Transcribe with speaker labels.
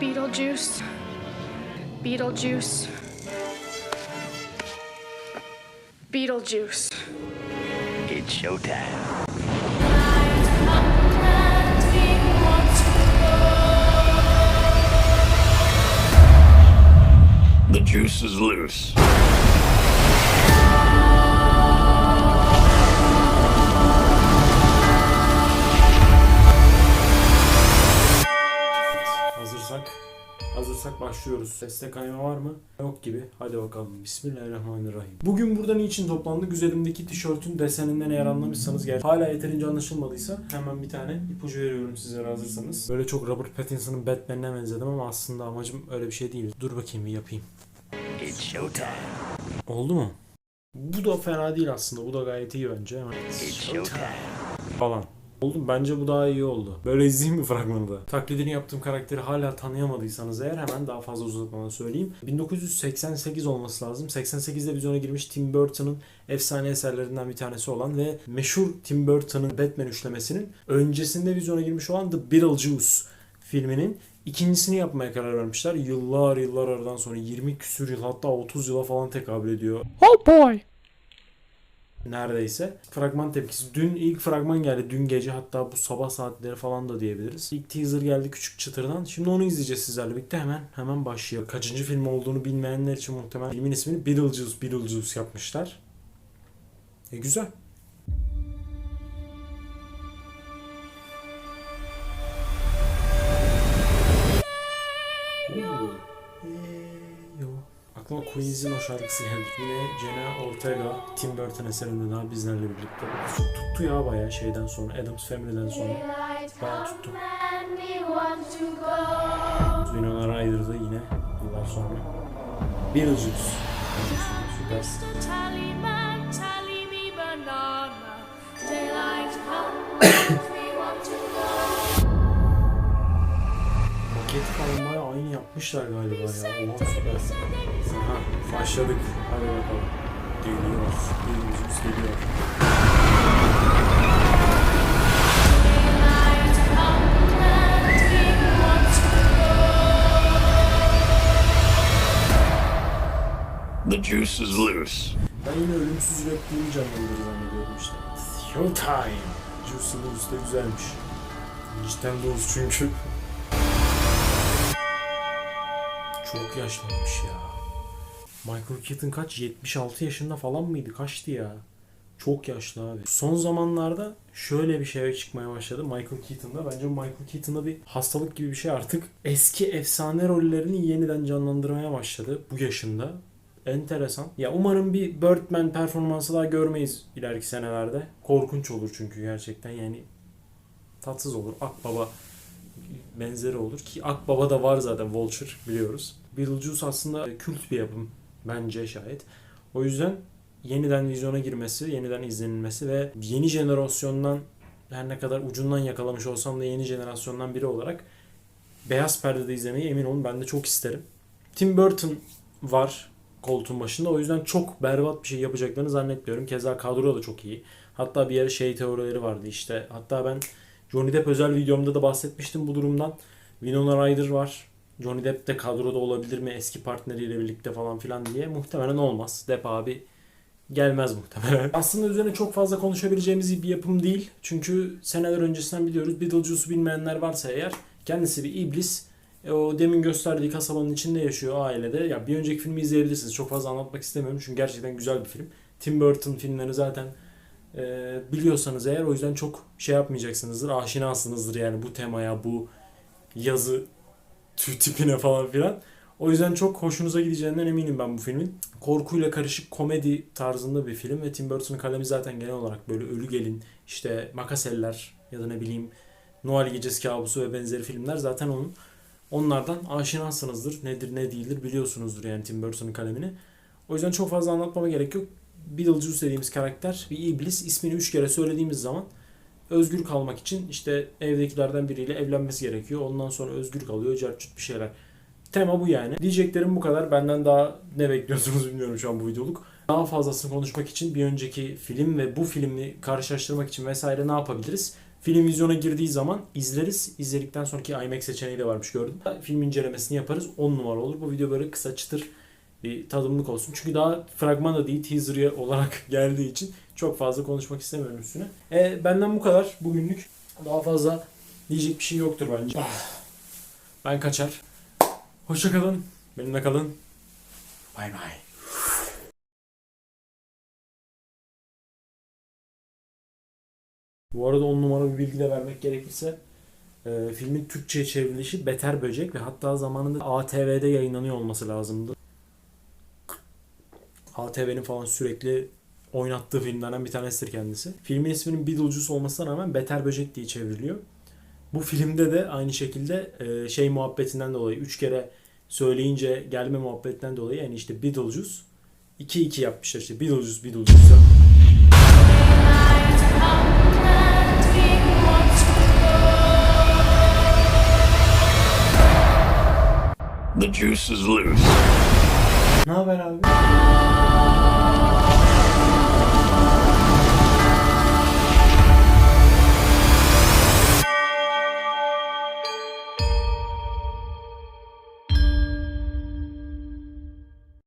Speaker 1: Beetlejuice. Beetlejuice. Beetlejuice.
Speaker 2: It's showtime. The juice is loose.
Speaker 3: Başlıyoruz. Seste kayma var mı? Yok gibi. Hadi bakalım. Bismillahirrahmanirrahim. Bugün burada niçin toplandık? Üzerimdeki tişörtün deseninden eğer anlamışsanız gel. Hala yeterince anlaşılmadıysa hemen bir tane ipucu veriyorum sizlere hazırsanız. Böyle çok Robert Pattinson'ın Batman'ine benzedim ama aslında amacım öyle bir şey değil. Dur bakayım bir yapayım.
Speaker 2: It's showtime.
Speaker 3: Oldu mu? Bu da fena değil aslında. Bu da gayet iyi bence. Hemen
Speaker 2: It's showtime.
Speaker 3: falan. Oldu mu? Bence bu daha iyi oldu. Böyle izleyeyim mi fragmanı da? Taklidini yaptığım karakteri hala tanıyamadıysanız eğer hemen daha fazla uzatmadan söyleyeyim. 1988 olması lazım. 88'de vizyona girmiş Tim Burton'ın efsane eserlerinden bir tanesi olan ve meşhur Tim Burton'ın Batman üçlemesinin öncesinde vizyona girmiş olan The Beetlejuice filminin ikincisini yapmaya karar vermişler. Yıllar yıllar aradan sonra 20 küsür yıl hatta 30 yıla falan tekabül ediyor
Speaker 1: Oh boy.
Speaker 3: Neredeyse. Fragman tepkisi. Dün ilk fragman geldi. Dün gece hatta bu sabah saatleri falan da diyebiliriz. İlk teaser geldi küçük çıtırdan. Şimdi onu izleyeceğiz sizlerle birlikte hemen hemen başlıyor. Kaçıncı film olduğunu bilmeyenler için muhtemelen filmin ismini Beetlejuice Beetlejuice yapmışlar. E güzel. Oo. Ee, yo. Aklıma Queens'in o şarkısı geldi. Yine Jenna Ortega, Tim Burton eserinde daha bizlerle birlikte. Çok tuttu ya bayağı şeyden sonra. Adams Family'den sonra. Bayağı tuttu. Winona Ryder'da yine yıllar sonra. Beetlejuice. Süper.
Speaker 4: Tallyman, tally me banana. Daylight comes,
Speaker 3: aynı yapmışlar galiba ya. Oha süper. Aha başladık. Hadi bakalım. Geliyor. Beetlejuice geliyor.
Speaker 2: The juice is loose.
Speaker 3: Ben yine ölümsüz repliğini canlandırır zannediyordum işte. Showtime. Juice'ın üstü de güzelmiş. Cidden doz çünkü. Çok yaşlanmış ya. Michael Keaton kaç? 76 yaşında falan mıydı? Kaçtı ya? Çok yaşlı abi. Son zamanlarda şöyle bir şeye çıkmaya başladı Michael Keaton'da. Bence Michael Keaton'da bir hastalık gibi bir şey artık. Eski efsane rollerini yeniden canlandırmaya başladı bu yaşında. Enteresan. Ya umarım bir Birdman performansı daha görmeyiz ileriki senelerde. Korkunç olur çünkü gerçekten yani tatsız olur. Akbaba benzeri olur ki Akbaba da var zaten Vulture biliyoruz. Beetlejuice aslında kült bir yapım bence şayet. O yüzden yeniden vizyona girmesi, yeniden izlenilmesi ve yeni jenerasyondan her ne kadar ucundan yakalamış olsam da yeni jenerasyondan biri olarak beyaz perdede izlemeyi emin olun ben de çok isterim. Tim Burton var koltuğun başında. O yüzden çok berbat bir şey yapacaklarını zannetmiyorum. Keza kadro da çok iyi. Hatta bir yere şey teorileri vardı işte. Hatta ben Johnny Depp özel videomda da bahsetmiştim bu durumdan. Winona Ryder var. Johnny Depp de kadroda olabilir mi eski partneriyle birlikte falan filan diye. Muhtemelen olmaz. Depp abi gelmez muhtemelen. Aslında üzerine çok fazla konuşabileceğimiz bir yapım değil. Çünkü seneler öncesinden biliyoruz. Beetlejuice'u bilmeyenler varsa eğer kendisi bir iblis. E, o demin gösterdiği kasabanın içinde yaşıyor ailede. Ya bir önceki filmi izleyebilirsiniz. Çok fazla anlatmak istemiyorum çünkü gerçekten güzel bir film. Tim Burton filmlerini zaten e, biliyorsanız eğer o yüzden çok şey yapmayacaksınızdır. Aşinasınızdır yani bu temaya, bu yazı tipine falan filan. O yüzden çok hoşunuza gideceğinden eminim ben bu filmin. Korkuyla karışık komedi tarzında bir film ve Tim Burton'ın kalemi zaten genel olarak böyle Ölü Gelin, işte Makaseller ya da ne bileyim Noel Gecesi Kabusu ve benzeri filmler zaten onun. Onlardan aşinasınızdır. Nedir ne değildir biliyorsunuzdur yani Tim Burton'ın kalemini. O yüzden çok fazla anlatmama gerek yok. Beetlejuice dediğimiz karakter bir iblis. ismini üç kere söylediğimiz zaman özgür kalmak için işte evdekilerden biriyle evlenmesi gerekiyor. Ondan sonra özgür kalıyor. Carçut bir şeyler. Tema bu yani. Diyeceklerim bu kadar. Benden daha ne bekliyorsunuz bilmiyorum şu an bu videoluk. Daha fazlasını konuşmak için bir önceki film ve bu filmi karşılaştırmak için vesaire ne yapabiliriz? Film vizyona girdiği zaman izleriz. İzledikten sonraki IMAX seçeneği de varmış gördüm. Film incelemesini yaparız. 10 numara olur. Bu video böyle kısa çıtır bir tadımlık olsun. Çünkü daha fragman da değil teaser olarak geldiği için çok fazla konuşmak istemiyorum üstüne. E, benden bu kadar bugünlük. Daha fazla diyecek bir şey yoktur bence. Ben kaçar. Hoşçakalın. Benimle kalın. Bay bay. Bu arada on numara bir bilgi de vermek gerekirse e, filmin Türkçe'ye çevrilişi Beter Böcek ve hatta zamanında ATV'de yayınlanıyor olması lazımdı. ATV'nin falan sürekli oynattığı filmlerden bir tanesidir kendisi. Filmin isminin Beetlejuice olmasına rağmen Beter Böcek diye çevriliyor. Bu filmde de aynı şekilde e, şey muhabbetinden dolayı üç kere söyleyince gelme muhabbetinden dolayı yani işte Beetlejuice 2-2 yapmışlar işte Beetlejuice Beetlejuice.
Speaker 2: The juice is loose.
Speaker 3: Ne haber abi?